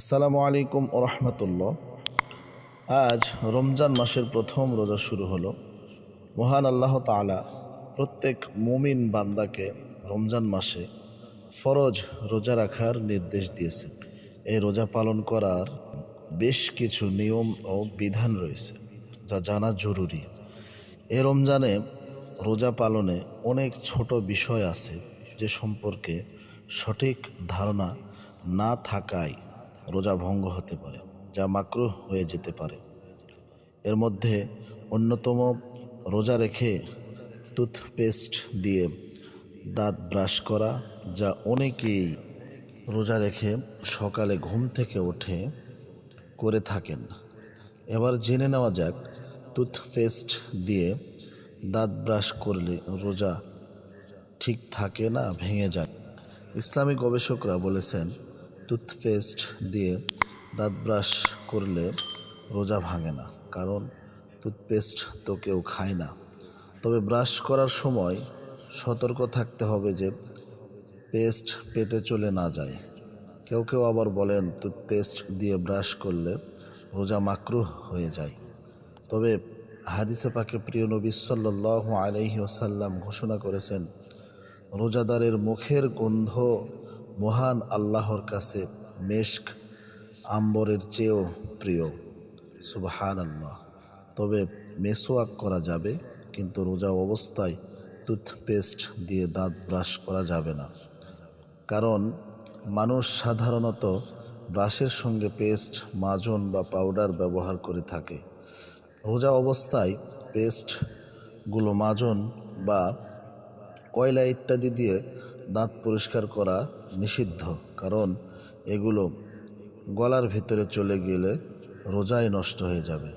আসসালামু আলাইকুম রহমতুল্লাহ। আজ রমজান মাসের প্রথম রোজা শুরু হলো। মহান আল্লাহ তাআলা প্রত্যেক মুমিন বান্দাকে রমজান মাসে ফরজ রোজা রাখার নির্দেশ দিয়েছেন। এই রোজা পালন করার বেশ কিছু নিয়ম ও বিধান রয়েছে, যা জানা জরুরি। এ রমজানে রোজা পালনে অনেক ছোট বিষয় আছে, যে সম্পর্কে সঠিক ধারণা না থাকায় রোজা ভঙ্গ হতে পারে, যা মাকরুহ হয়ে যেতে পারে। এর মধ্যে অন্যতম রোজা রেখে টুথপেস্ট দিয়ে দাঁত ব্রাশ করা, যা অনেকেই রোজা রেখে সকালে ঘুম থেকে উঠে করে থাকেন। এবার জেনে নেওয়া যাক, টুথপেস্ট দিয়ে দাঁত ব্রাশ করলে রোজা ঠিক থাকে না, ভেঙে যায়। ইসলামী গবেষকরা বলেছেন টুথপেস্ট দিয়ে দাঁত ব্রাশ করলে রোজা ভাঙে না, কারণ টুথপেস্ট তো কেউ খায় না। তবে ব্রাশ করার সময় সতর্ক থাকতে হবে যে পেস্ট পেটে চলে না যায়। কেউ কেউ আবার বলেন টুথপেস্ট দিয়ে ব্রাশ করলে রোজা মাকরুহ হয়ে যায়। তবে হাদিসে পাকে প্রিয় নবী সাল্লাহ আলহি ওসাল্লাম ঘোষণা করেছেন, রোজাদারের মুখের গন্ধ মহান আল্লাহর কাছে মেশক আম্বরের চেয়েও প্রিয়। সুবাহান আল্লাহ তবে মেসোয়াক করা যাবে, কিন্তু রোজা অবস্থায় টুথপেস্ট দিয়ে দাঁত ব্রাশ করা যাবে না। কারণ মানুষ সাধারণত ব্রাশের সঙ্গে পেস্ট, মাজন বা পাউডার ব্যবহার করে থাকে। রোজা অবস্থায় পেস্টগুলো মাজন বা কয়লা ইত্যাদি দিয়ে দাঁত পরিষ্কার করা নিষিদ্ধ, কারণ এগুলো গলার ভিতরে চলে গেলে রোজাই নষ্ট হয়ে যাবে।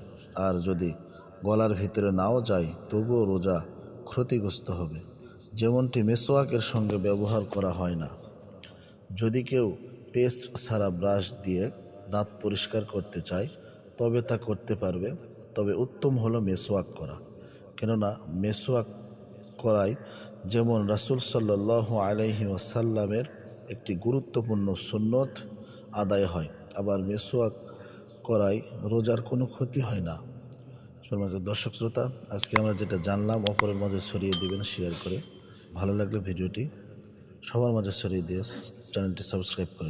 আর যদি গলার ভিতরে নাও যায়, তবুও রোজা ক্ষতিগ্রস্ত হবে। যেমনটি মেসোয়াকের সঙ্গে ব্যবহার করা হয় না। যদি কেউ পেস্ট ছাড়া ব্রাশ দিয়ে দাঁত পরিষ্কার করতে চায়, তবে তা করতে পারবে। তবে উত্তম হলো মেসোয়াক করা। কেননা মেসোয়াক করায় যেমন রাসুল সাল্লাহ আলহি ওসাল্লামের একটি গুরুত্বপূর্ণ সুন্নত আদায় হয়। আবার মেসোয়াক করায় রোজার কোনো ক্ষতি হয় না। সম্মানিত দর্শক শ্রোতা, আজকে আমরা যেটা জানলাম, অপরের মাঝে ছড়িয়ে দিবেন শেয়ার করে। ভালো লাগলে ভিডিওটি সবার মাঝে ছড়িয়ে দিয়ে চ্যানেলটি সাবস্ক্রাইব করে